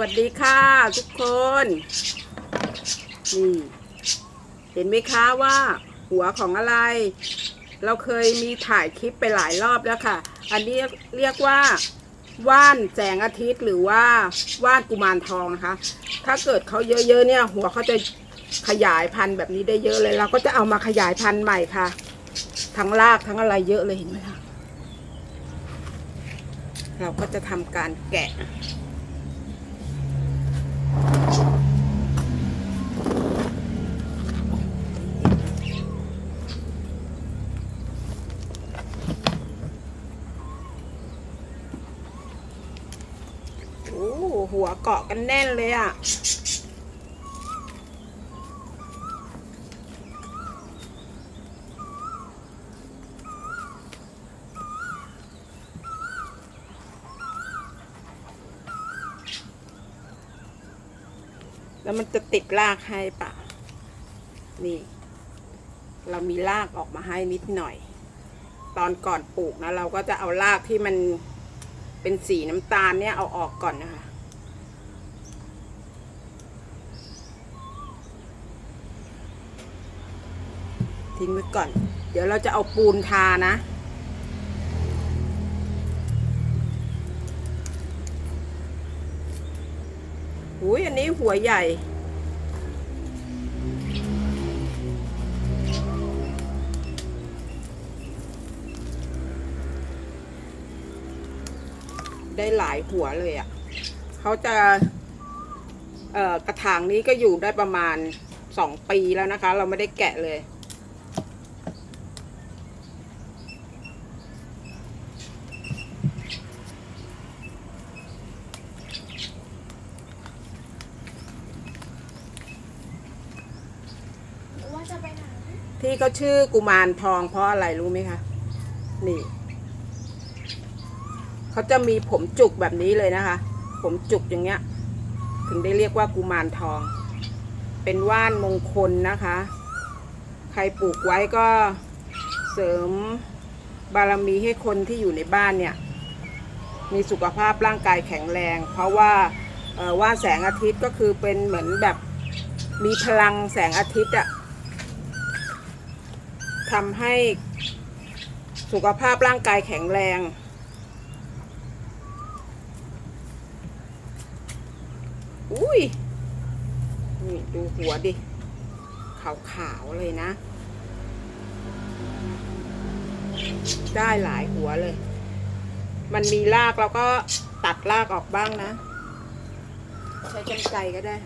วัสดีค่ะทุกคนนี่เห็นไหมคะว่า หัวของอะไร เราเคยมีถ่ายคลิปไปหลายรอบแล้วค่ะ อันนี้เรียกว่าว่านแสงอาทิตย์หรือว่าว่านกุมารทองนะคะ ถ้าเกิดเขาเยอะๆเนี่ย หัวเขาจะขยายพันธุ์แบบนี้ได้เยอะเลย เราก็จะเอามาขยายพันธุ์ใหม่ค่ะ ทั้งรากทั้งอะไรเยอะเลยเห็นไหมคะเราก็จะทำการแกะ หัวเกาะกันแน่นเลยอะแล้วมันจะติดรากให้ปะ นี่ เรามีรากออกมาให้นิดหน่อย ตอนก่อนปลูกนะ เราก็จะเอารากที่มันเป็นสีน้ำตาลเนี่ยเอาออกก่อนนะคะ ทิ้งไว้ก่อน เดี๋ยวเราจะเอาปูนทานะ อุ้ยอันนี้หัวใหญ่ ได้หลายหัวเลยอะ่ะ เขาจะกระถางนี้ก็อยู่ได้ประมาณสองปีแล้วนะคะ เราไม่ได้แกะเลย ว่าจะไปไหน ที่เขาชื่อกุมารทองเพราะอะไรรู้ไหมคะ นี่ เขาจะมีผมจุกแบบนี้เลยนะคะ ผมจุกอย่างเงี้ย ถึงได้เรียกว่ากุมารทอง เป็นว่านมงคลนะคะ ใครปลูกไว้ก็เสริมบารมีให้คนที่อยู่ในบ้านเนี่ย มีสุขภาพร่างกายแข็งแรง เพราะว่าว่านแสงอาทิตย์ก็คือเป็นเหมือนแบบมีพลังแสงอาทิตย์อะ ทำให้สุขภาพร่างกายแข็งแรง อุ้ย นี่ดูหัวดิ ขาวๆเลยนะ ได้หลายหัวเลย มันมีรากเราก็ตัดรากออกบ้างนะ ใช้กรรไกรก็ได้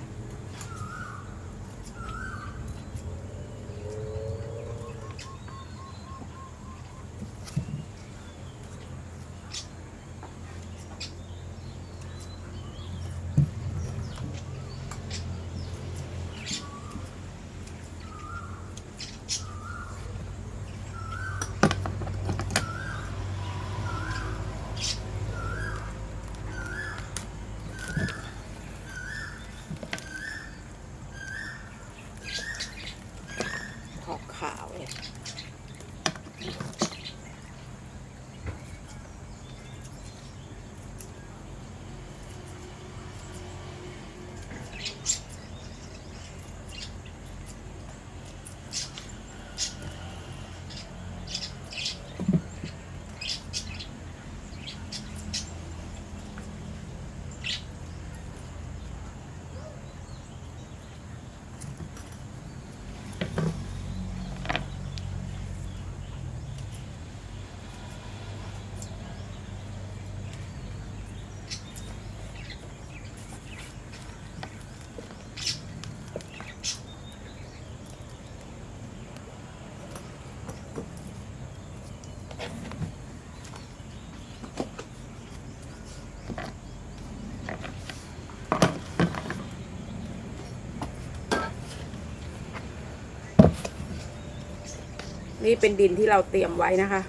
นี่เป็นดินที่เราเตรียมไว้นะคะ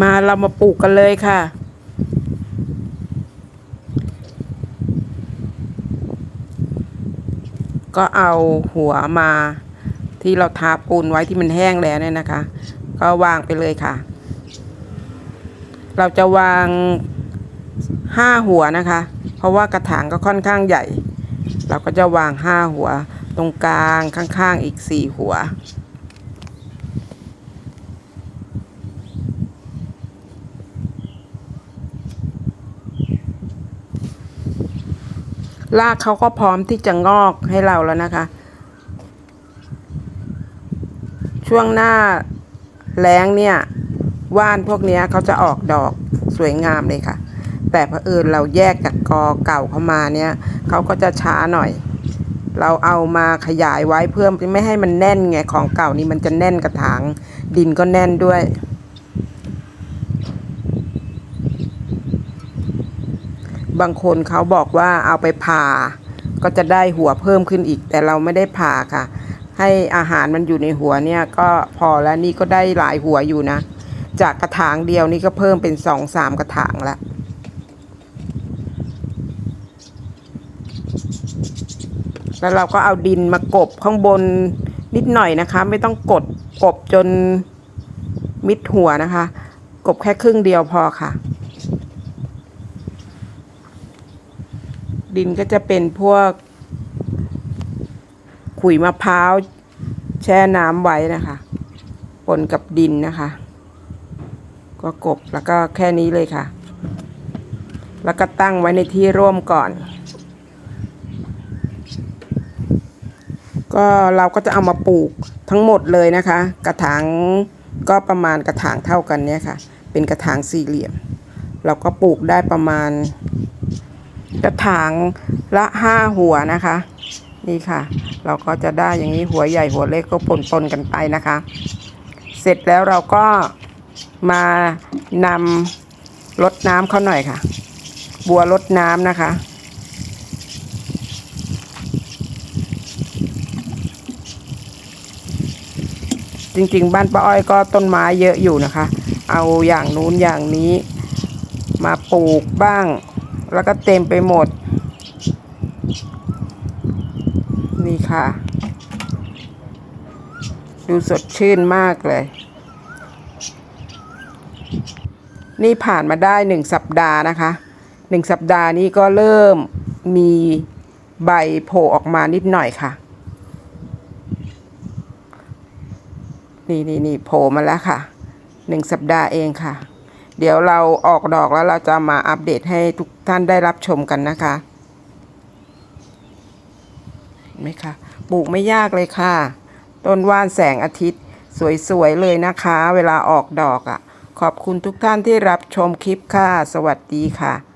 มาเรามาปลูกกันเลยค่ะ ก็เอาหัวมาที่เราทาปูนไว้ที่มันแห้งแล้วเนี่ยนะคะ ก็วางไปเลยค่ะ เราจะวางห้าหัวนะคะ เพราะว่ากระถางก็ค่อนข้างใหญ่ เราก็จะวางห้าหัว ตรงกลางข้างๆอีกสี่หัว รากเขาก็พร้อมที่จะงอกให้เราแล้วนะคะ ช่วงหน้าแล้งเนี่ยว่านพวกนี้เขาจะออกดอกสวยงามเลยค่ะ แต่เผอิญเราแยกจากกอเก่าเข้ามาเนี่ยเขาก็จะช้าหน่อย เราเอามาขยายไว้เพื่อไม่ให้มันแน่นไงของเก่านี่มันจะแน่นกระถางดินก็แน่นด้วย บางคนเขาบอกว่าเอาไปผ่า ก็จะได้หัวเพิ่มขึ้นอีก แต่เราไม่ได้ผ่าค่ะ ให้อาหารมันอยู่ในหัวเนี่ยก็พอแล้วนี่ก็ได้หลายหัวอยู่นะ จากกระถางเดียวนี่ก็เพิ่มเป็นสองสามกระถางละแล้วเราก็เอาดินมากบข้างบนนิดหน่อยนะคะ ไม่ต้องกดกบจนมิดหัวนะคะ กบแค่ครึ่งเดียวพอค่ะ ดินก็จะเป็นพวก ขุยมะพร้าวแช่น้ำไว้นะคะปนกับดินนะคะ ก็กบแล้วก็แค่นี้เลยค่ะ แล้วก็ตั้งไว้ในที่ร่วมก่อน ก็เราก็จะเอามาปลูกทั้งหมดเลยนะคะ กระถางก็ประมาณกระถางเท่ากันเนี่ยค่ะ เป็นกระถางสี่เหลี่ยม เราก็ปลูกได้ประมาณ กระถางละห้าหัวนะคะ นี่ค่ะ เราก็จะได้อย่างนี้หัวใหญ่หัวเล็กก็ปนปนกันไปนะคะ เสร็จแล้วเราก็มานำรดน้ำเขาหน่อยค่ะ บัวรดน้ำนะคะจริงๆ บ้านป้าอ้อยก็ต้นไม้เยอะอยู่นะคะ เอาอย่างนู้นอย่างนี้มาปลูกบ้าง แล้วก็เต็มไปหมด นี่ค่ะ ดูสดชื่นมากเลย นี่ผ่านมาได้หนึ่งสัปดาห์นะคะหนึ่งสัปดาห์นี้ก็เริ่มมีใบโผล่ออกมานิดหน่อยค่ะ นี่นี่นี่โผล่มาแล้วค่ะหนึ่งสัปดาห์เองค่ะ เดี๋ยวเราออกดอกแล้วเราจะมาอัปเดตให้ทุกท่านได้รับชมกันนะคะเห็นไหมคะปลูกไม่ยากเลยค่ะ ต้นว่านแสงอาทิตย์ สวยๆเลยนะคะ เวลาออกดอกอะ่ะ ขอบคุณทุกท่านที่รับชมคลิปค่ะ สวัสดีค่ะ